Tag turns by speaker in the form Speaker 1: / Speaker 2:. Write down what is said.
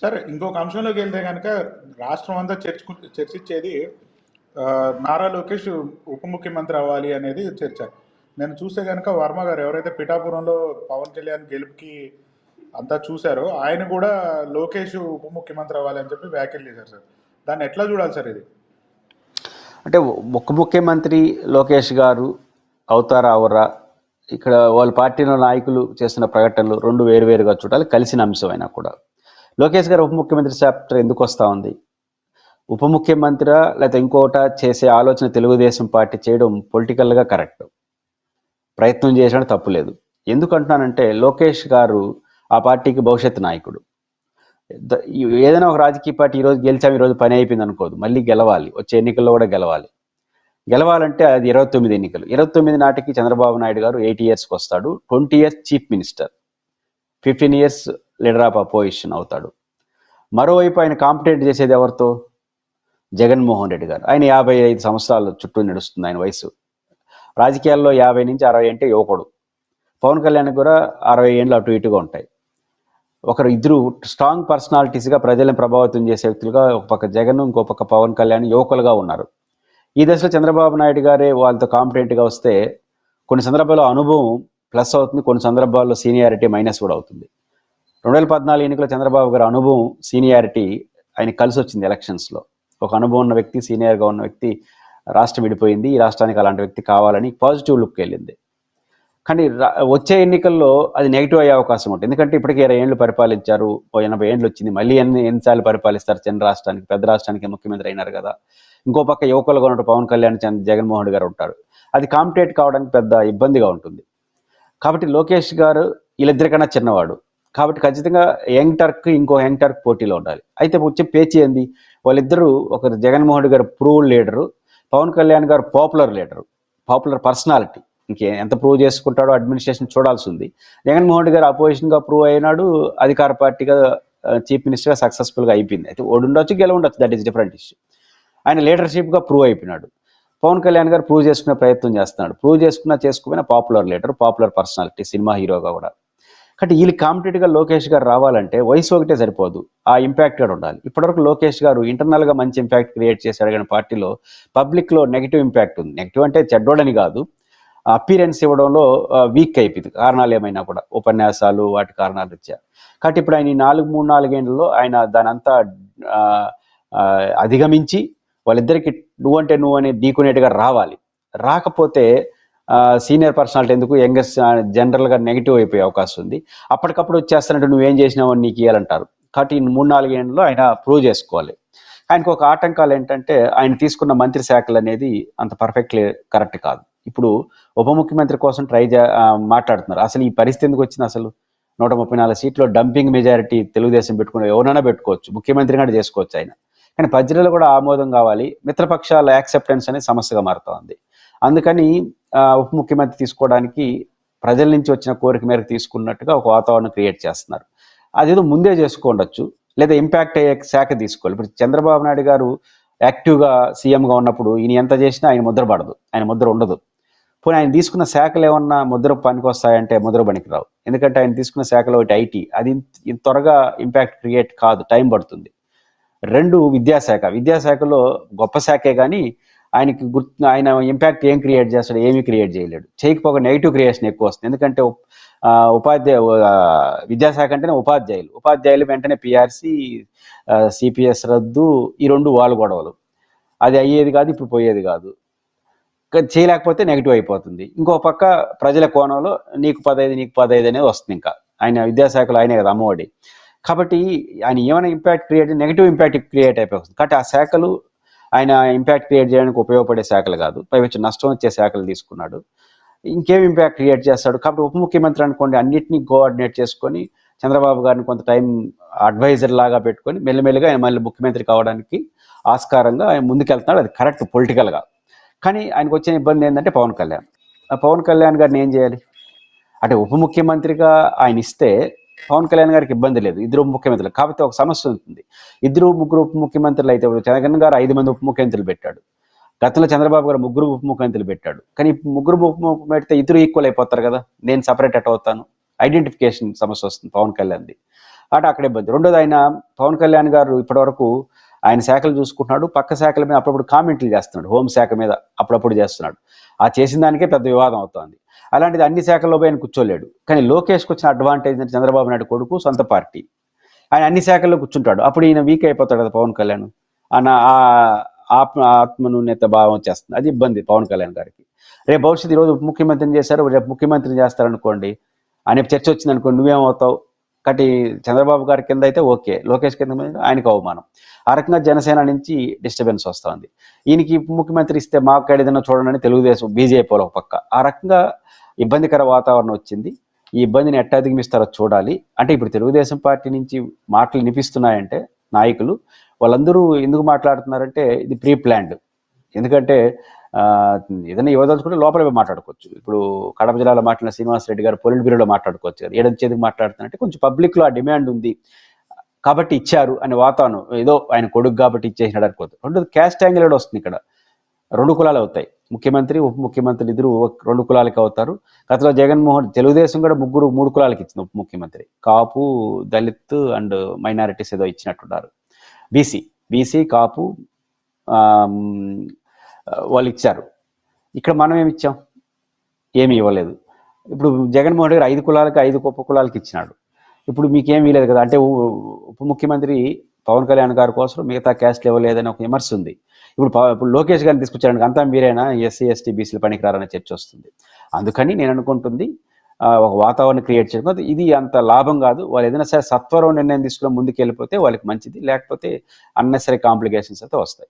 Speaker 1: Sir ఇంకొక అంశంలోకి వెళ్తే కనుక రాష్ట్రం అంతా చర్చకు చర్చించేది నారా లోకేష్ ఉప ముఖ్యమంత్రి అవ్వాలి అనేది చర్చ. నేను చూస్తే కనుక వర్మ గారు ఎవరైతే పిఠాపురంలో పవన్ కళ్యాణ్ గెలుపుకి అంతా చూశారో ఆయన కూడా లోకేష్ ఉప ముఖ్యమంత్రి అవ్వాలి అని చెప్పి వ్యాఖ్యలు చేశారు సార్. దాన్ని ఎట్లా చూడాలి సార్ ఇది?
Speaker 2: అంటే ఉప ముఖ్యమంత్రి లోకేష్ గారు అవుతారా అవరా ఇక్కడ వాళ్ళ పార్టీలో నాయకులు చేసిన ప్రకటనలు రెండు వేరువేరుగా చూడాలి కలిసిన అంశమైనా కూడా. లోకేష్ గారు ఉప ముఖ్యమంత్రి చాప్టర్ ఎందుకు వస్తూ ఉంది? ఉప ముఖ్యమంత్రి లేకపోతే ఇంకోట చేసే ఆలోచన తెలుగుదేశం పార్టీ చేయడం పొలిటికల్గా కరెక్ట్ ప్రయత్నం చేసిన తప్పు లేదు. ఎందుకంటున్నానంటే లోకేష్ గారు ఆ పార్టీకి భవిష్యత్ నాయకుడు. ఏదైనా ఒక రాజకీయ పార్టీ ఈరోజు గెలిచాం ఈరోజు పని అయిపోయింది అనుకోదు. మళ్ళీ గెలవాలి. వచ్చే ఎన్నికల్లో కూడా గెలవాలి. గెలవాలంటే అది ఇరవై తొమ్మిది ఎన్నికలు. ఇరవై తొమ్మిది నాటికి చంద్రబాబు నాయుడు గారు ఎయిటీ ఇయర్స్కి వస్తాడు. Twenty years chief minister fifteen years leader of opposition అవుతాడు. మరోవైపు ఆయన కాంపిటేట్ చేసేది ఎవరితో? జగన్మోహన్ రెడ్డి గారు. ఆయన యాభై ఐదు సంవత్సరాల చుట్టూ నడుస్తుంది ఆయన వయసు. రాజకీయాల్లో యాభై నుంచి అరవై అంటే యువకుడు. పవన్ కళ్యాణ్ కూడా అరవై ఏళ్ళు అటు ఇటుగా ఉంటాయి. ఒకరు ఇద్దరు స్ట్రాంగ్ పర్సనాలిటీస్గా ప్రజలను ప్రభావితం చేసే వ్యక్తులుగా ఒక పక్క జగన్ ఇంకో పక్క పవన్ కళ్యాణ్ యువకులుగా ఉన్నారు. ఈ దశలో చంద్రబాబు నాయుడు గారే వాళ్ళతో కాంపిటెంట్గా వస్తే కొన్ని సందర్భాల్లో అనుభవం ప్లస్ అవుతుంది కొన్ని సందర్భాల్లో సీనియారిటీ మైనస్ కూడా అవుతుంది. రెండు వేల పద్నాలుగు ఎన్నికల చంద్రబాబు గారి అనుభవం సీనియారిటీ ఆయన కలిసి వచ్చింది ఎలక్షన్స్లో. ఒక అనుభవం ఉన్న వ్యక్తి సీనియర్గా ఉన్న వ్యక్తి రాష్ట్రం విడిపోయింది ఈ రాష్ట్రానికి అలాంటి వ్యక్తి కావాలని పాజిటివ్ లుక్ వెళ్ళింది. కానీ రా- వచ్చే ఎన్నికల్లో అది నెగిటివ్ అయ్యే అవకాశం ఉంటుంది. ఎందుకంటే ఇప్పటికే ఇరవై ఏళ్ళు పరిపాలించారు ఓ ఎనభై ఏళ్ళు వచ్చింది మళ్ళీ ఎన్ని ఎన్నిసార్లు పరిపాలిస్తారు చిన్న రాష్ట్రానికి పెద్ద రాష్ట్రానికి ముఖ్యమంత్రి అయినారు కదా. ఇంకో పక్క యువకులుగా ఉన్నట్టు పవన్ కళ్యాణ్ చంద్ర జగన్మోహన్ రెడ్డి గారు ఉంటారు. అది కాంపిటేట్ కావడానికి పెద్ద ఇబ్బందిగా ఉంటుంది. కాబట్టి లోకేష్ గారు వీళ్ళిద్దరికన్నా చిన్నవాడు. కాబట్టి ఖచ్చితంగా యంగ్ టర్క్ ఇంకో యంగ్ టర్క్ పోటీలో ఉండాలి. అయితే వచ్చే పేచీ ఏంది? వాళ్ళిద్దరూ ఒకరు జగన్మోహన్ రెడ్డి గారు ప్రూవ్ లీడరు పవన్ కళ్యాణ్ గారు పాపులర్ లీడరు పాపులర్ పర్సనాలిటీ. ఇంకే ఎంత ప్రూవ్ చేసుకుంటాడో అడ్మినిస్ట్రేషన్ చూడాల్సి ఉంది జగన్మోహన్ రెడ్డి గారు అపోజిషన్గా ప్రూవ్ అయినాడు అధికార పార్టీగా చీఫ్ మినిస్టర్గా సక్సెస్ఫుల్గా అయిపోయింది. అయితే ఓడుండొచ్చు గెలవండొచ్చు దట్ ఈస్ డిఫరెంట్ ఇష్యూ. ఆయన లీడర్షిప్గా ప్రూవ్ అయిపోయినాడు. పవన్ కళ్యాణ్ గారు ప్రూవ్ చేసుకునే ప్రయత్నం చేస్తున్నాడు. ప్రూవ్ చేసుకున్నా చేసుకోకపోయినా popular leader popular personality cinema హీరోగా కూడా. కాబట్టి వీళ్ళు కాంపిటేటివ్గా లోకేష్ గారు రావాలంటే వయసు ఒకటే సరిపోదు. ఆ ఇంపాక్ట్ కూడా ఉండాలి. ఇప్పటివరకు లోకేష్ గారు ఇంటర్నల్గా మంచి ఇంపాక్ట్ క్రియేట్ చేశాడు కానీ పార్టీలో పబ్లిక్లో నెగిటివ్ ఇంపాక్ట్ ఉంది. నెగిటివ్ అంటే చెడ్డోడని కాదు. అపీరెన్స్ ఇవ్వడంలో వీక్ అయిపోయింది. కారణాలు ఏమైనా కూడా ఉపన్యాసాలు వాటి కారణాలు ఇచ్చారు కాబట్టి ఇప్పుడు ఆయన ఈ నాలుగు మూడు నాలుగేళ్ళలో ఆయన దాని అంతా అధిగమించి వాళ్ళిద్దరికి నువ్వు అంటే నువ్వు అని ఢీకునేట్టుగా రావాలి. రాకపోతే సీనియర్ పర్సనాలిటీ ఎందుకు యంగెస్ట్ జనరల్గా నెగిటివ్ అయిపోయే అవకాశం ఉంది. అప్పటికప్పుడు వచ్చేస్తానంటే నువ్వేం చేసినావు అని నీకు ఇవ్వాలంటారు కాబట్టి మూడు నాలుగు ఏళ్ళలో ఆయన ప్రూవ్ చేసుకోవాలి. ఆయనకు ఒక ఆటంకాలు ఏంటంటే ఆయన తీసుకున్న మంత్రి శాఖలు అనేది అంత పర్ఫెక్ట్లీ కరెక్ట్ కాదు. ఇప్పుడు ఉప ముఖ్యమంత్రి కోసం ట్రై మాట్లాడుతున్నారు. అసలు ఈ పరిస్థితి ఎందుకు వచ్చింది అసలు? నూట ముప్పై నాలుగు సీట్లో డంపింగ్ మెజారిటీ తెలుగుదేశం పెట్టుకుని ఎవరైనా పెట్టుకోవచ్చు. ముఖ్యమంత్రి కూడా చేసుకోవచ్చు ఆయన. కానీ ప్రజలలో కూడా ఆమోదం కావాలి. మిత్రపక్షాల యాక్సెప్టెన్స్ అనేది సమస్యగా మారుతోంది అందుకని ఉప ముఖ్యమంత్రి తీసుకోవడానికి ప్రజల నుంచి వచ్చిన కోరిక మేరకు తీసుకున్నట్టుగా ఒక వాతావరణం క్రియేట్ చేస్తున్నారు. అదేదో ముందే చేసుకోండొచ్చు లేదా ఇంపాక్ట్ అయ్యే శాఖ తీసుకోవాలి. ఇప్పుడు చంద్రబాబు నాయుడు గారు యాక్టివ్గా సీఎంగా ఉన్నప్పుడు ఈయన ఎంత చేసినా ఆయన ముద్ర పడదు ఆయన ముద్ర ఉండదు. పోనీ ఆయన తీసుకున్న శాఖలు ఏమన్నా ముద్ర పనికి వస్తాయంటే ముద్ర పనికి రావు ఎందుకంటే ఆయన తీసుకున్న శాఖలో ఒకటి ఐటీ అది ఇంత త్వరగా ఇంపాక్ట్ క్రియేట్ కాదు టైం పడుతుంది. రెండు విద్యాశాఖ విద్యాశాఖలో గొప్ప శాఖే కానీ ఆయనకి గుర్తు ఆయన ఇంపాక్ట్ ఏం క్రియేట్ చేస్తాడు ఏమీ క్రియేట్ చేయలేడు. చేయకపోక నెగిటివ్ క్రియేషన్ ఎక్కువ వస్తుంది. ఎందుకంటే ఉపాధ్యాయ విద్యాశాఖ అంటేనే ఉపాధ్యాయులు. ఉపాధ్యాయులు వెంటనే పిఆర్సి సిపిఎస్ రద్దు ఈ రెండు వాళ్ళు గొడవలు. అది అయ్యేది కాదు ఇప్పుడు పోయేది కాదు. చేయలేకపోతే నెగిటివ్ అయిపోతుంది. ఇంకో పక్క ప్రజల కోణంలో నీకు పదైదు నీకు పదైదు అనేది వస్తుంది ఇంకా. ఆయన విద్యాశాఖలో ఆయనే కదా అమ్మఒడి. కాబట్టి ఆయన ఏమైనా impact create negative impact create అయిపోతుంది. కాబట్టి ఆ శాఖలు ఆయన ఇంపాక్ట్ క్రియేట్ చేయడానికి ఉపయోగపడే శాఖలు కాదు. పైవచ్చి నష్టం వచ్చే శాఖలు తీసుకున్నాడు. ఇంకేం ఇంపాక్ట్ క్రియేట్ చేస్తాడు? కాబట్టి ఉప ముఖ్యమంత్రి అనుకోండి అన్నింటినీ కోఆర్డినేట్ చేసుకొని చంద్రబాబు గారిని కొంత టైం అడ్వైజర్ లాగా పెట్టుకొని మెల్లమెల్లగా ఆయన మళ్ళీ ముఖ్యమంత్రి కావడానికి ఆస్కారంగా ఆయన ముందుకెళ్తున్నాడు. అది కరెక్ట్ పొలిటికల్గా కానీ ఆయనకు వచ్చిన ఇబ్బంది ఏంటంటే పవన్ కళ్యాణ్. ఆ పవన్ కళ్యాణ్ గారిని ఏం చేయాలి? అంటే ఉప ముఖ్యమంత్రిగా ఆయన ఇస్తే పవన్ కళ్యాణ్ గారికి ఇబ్బంది లేదు. ఇద్దరు ఉప ముఖ్యమంత్రులు. కాకపోతే ఒక సమస్య ఉంటుంది. ఇద్దరు ముగ్గురు ఉప ముఖ్యమంత్రులు అయితే జగన్ గారు ఐదు మంది ఉప ముఖ్యమంత్రులు పెట్టాడు. గతంలో చంద్రబాబు గారు ముగ్గురు ఉప ముఖ్యమంత్రులు పెట్టాడు. కానీ ముగ్గురు ఉప ముఖ్యమంత్రులు పెడితే ఇద్దరు ఈక్వల్ అయిపోతారు కదా? నేను సపరేట్ అట్ అవుతాను. ఐడెంటిఫికేషన్ సమస్య వస్తుంది పవన్ కళ్యాణ్ది. అటు అక్కడ ఇబ్బంది. రెండోది ఆయన పవన్ కళ్యాణ్ గారు ఇప్పటివరకు ఆయన శాఖలు చూసుకుంటున్నాడు. పక్క శాఖల మీద అప్పుడప్పుడు కామెంట్లు చేస్తున్నాడు. హోం శాఖ మీద అప్పుడప్పుడు చేస్తున్నాడు. ఆ చేసిన దానికే పెద్ద వివాదం అవుతోంది. అలాంటిది అన్ని శాఖల్లో పోయి ఆయన కూర్చోలేడు. కానీ లోకేష్కి వచ్చిన అడ్వాంటేజ్ అంటే చంద్రబాబు నాయుడు కొడుకు సొంత పార్టీ. ఆయన అన్ని శాఖల్లో కూర్చుంటాడు. అప్పుడు ఈయన వీక్ అయిపోతాడు కదా పవన్ కళ్యాణ్. అన్న ఆ ఆత్మ ఆత్మనున్నత భావం వచ్చేస్తుంది. అది ఇబ్బంది పవన్ కళ్యాణ్ గారికి. రేపు భవిష్యత్తు ఈరోజు ఉప ముఖ్యమంత్రిని చేశారు. రేపు ముఖ్యమంత్రిని చేస్తారనుకోండి అనే చర్చ వచ్చింది అనుకోండి నువ్వేమవుతావు? కాబట్టి చంద్రబాబు గారి కింద అయితే ఓకే లోకేష్ కింద ఆయనకు అవమానం. ఆ రకంగా జనసేన నుంచి డిస్టర్బెన్స్ వస్తుంది. ఈయనకి ముఖ్యమంత్రి ఇస్తే మాకు ఏదైనా చూడండి తెలుగుదేశం బీజేపీ ఒక పక్క. ఆ రకంగా ఇబ్బందికర వాతావరణం వచ్చింది. ఈ ఇబ్బందిని ఎట్లా అధిగమిస్తారో చూడాలి. అంటే ఇప్పుడు తెలుగుదేశం పార్టీ నుంచి మాటలు వినిపిస్తున్నాయంటే నాయకులు వాళ్ళందరూ ఎందుకు మాట్లాడుతున్నారంటే ఇది ప్రీ ప్లాన్డ్ ఎందుకంటే ఏదైనా ఇవ్వదలుచుకుంటే లోపల మాట్లాడుకోవచ్చు. ఇప్పుడు కడప జిల్లాలో మాట్లాడిన శ్రీనివాస్ రెడ్డి గారు పొలిట్ బ్యూరోలో మాట్లాడుకోవచ్చు కదా. చేతికి మాట్లాడుతున్నట్టు కొంచెం పబ్లిక్లో ఆ డిమాండ్ ఉంది. కాబట్టి ఇచ్చారు అనే వాతావరణం. ఏదో ఆయన కొడుకు కాబట్టి ఇచ్చేసినాడు అనుకోవద్దు. రెండు క్యాస్ట్ యాంగిల్ కూడా వస్తుంది ఇక్కడ. రెండు కులాలు అవుతాయి. ముఖ్యమంత్రి ఉప ముఖ్యమంత్రి ఇద్దరు రెండు కులాలకి అవుతారు. గతంలో జగన్మోహన్ తెలుగుదేశం కూడా ముగ్గురు మూడు కులాలకి ఇచ్చింది ఉప ముఖ్యమంత్రి. కాపు దళిత్ అండ్ మైనారిటీస్ ఏదో ఇచ్చినట్టున్నారు. బీసీ బీసీ కాపు వాళ్ళు ఇచ్చారు. ఇక్కడ మనం ఏమి ఇచ్చాం? ఏమి ఇవ్వలేదు. ఇప్పుడు జగన్మోహన్ రెడ్డి గారు ఐదు కులాలకి ఐదు గొప్ప కులాలకి ఇచ్చినాడు. ఇప్పుడు మీకేం వీలేదు కదా? అంటే ఉప ముఖ్యమంత్రి పవన్ కళ్యాణ్ గారి కోసం మిగతా క్యాస్ట్ ఇవ్వలేదని ఒక విమర్శ ఉంది. ఇప్పుడు ఇప్పుడు లోకేష్ గారిని తీసుకొచ్చాడు అంతా మీరేనా? ఎస్సీ ఎస్టీ బీసీలు పనికిరారనే చర్చ వస్తుంది. అందుకని నేను అనుకుంటుంది ఒక వాతావరణం క్రియేట్ చేయడం ఇది అంత లాభం కాదు. వాళ్ళు ఏదైనా సరే సత్వరం నిర్ణయం తీసుకుని ముందుకు వెళ్ళిపోతే వాళ్ళకి మంచిది. లేకపోతే అన్నెసరీ కాంప్లికేషన్స్ అయితే వస్తాయి.